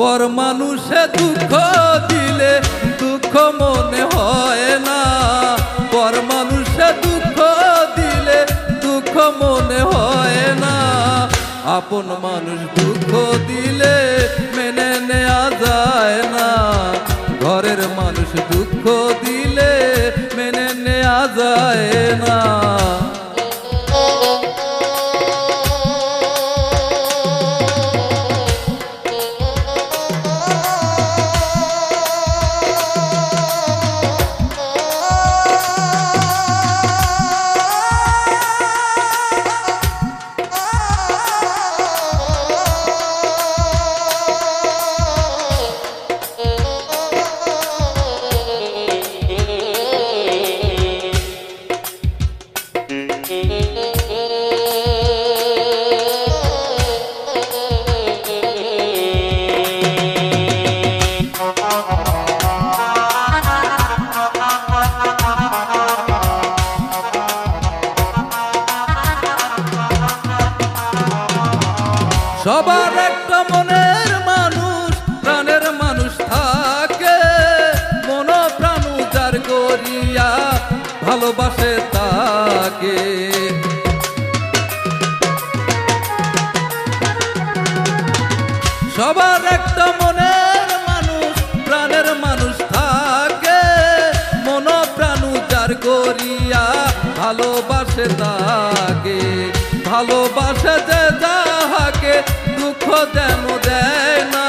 পর মানুষে দুঃখ দিলে দুঃখ মনে হয় না। পর মানুষে দুঃখ দিলে দুঃখ মনে হয় না। আপন মানুষ দুঃখ দিলে মেনে নেওয়া যায় না। ঘরের মানুষ দুঃখ দিলে মেনে নেওয়া যায় না। সবার একটা মনের মানুষ, প্রাণের মানুষ থাকে। মন প্রাণ উজার করিয়া ভালোবাসে তাকে। সবার একটা মনের মানুষ, প্রাণের মানুষ থাকে। মন প্রাণ উজার করিয়া ভালোবাসে তাকে। ভালোবাসে যেন দেয় না।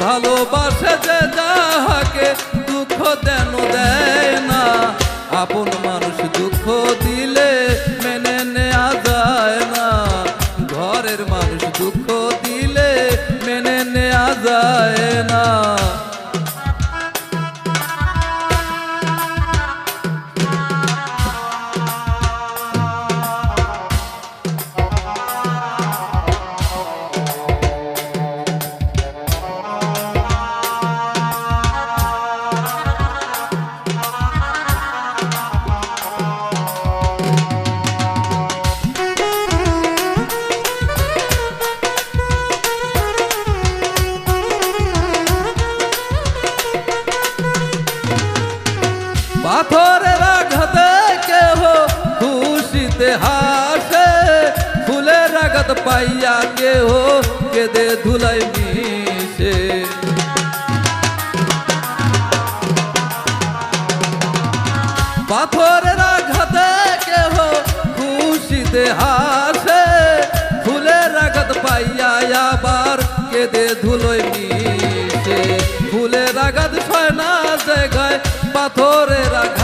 ভালোবাসে যে যাহাকে দুঃখ দেন দেয় না। আপন মানুষ পাইয়া কেহ কেঁদে ধুলাই মিশে পাথরের আঘাতে কেহ খুশিতে হাসে। ফুলের আঘাত পাইয়া আবার কেঁদে ধুলোই মিশে ফুলের আঘাত ছয় না জায়গায় পাথরের আঘাতে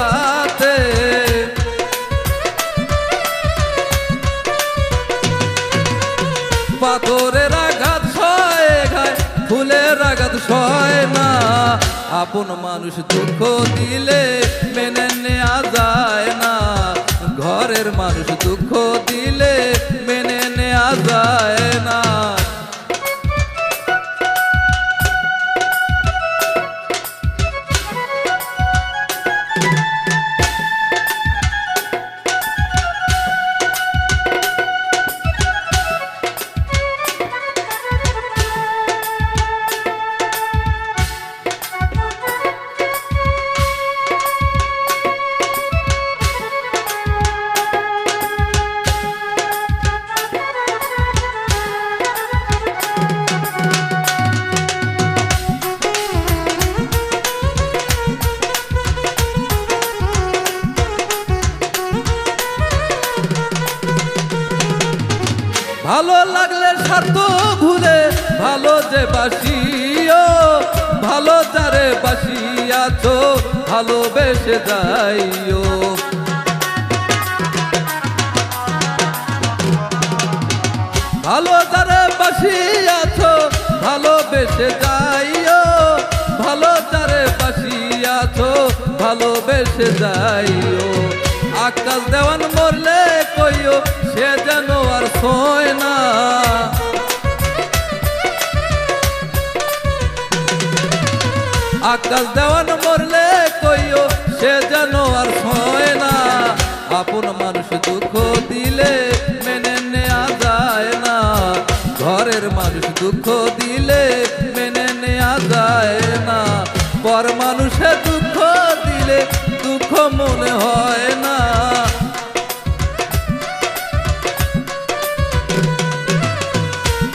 পাথরের আঘাত ছয় গায় ফুলের আঘাত ছয় না আপন মানুষ দুঃখ দিলে মেনে নেওয়া যায় না। ঘরের মানুষ দুঃখ দিলে ভালো লাগলে স্বার্থ ভুলে, ভালো যে বাসিও, ভালো যারে বাসিয়াছ, ভালোবেসে যাইও। ভালো যারে বাসিয়াছ, ভালোবেসে যাইও, ভালো যারে বাসিয়াছ, ভালোবেসে যাইও। আকাশ দেওয়ান মরলে সে যেন আর সয় না। আকাশ দেওয়ান মরলে কইও, সে যেন আর সয় না। আপন মানুষ দুঃখ দিলে মেনে নেওয়া যায় না। ঘরের মানুষ দুঃখ দিলে মেনে নেওয়া যায় না। পর মানুষে দুঃখ দিলে দুঃখ মনে হয়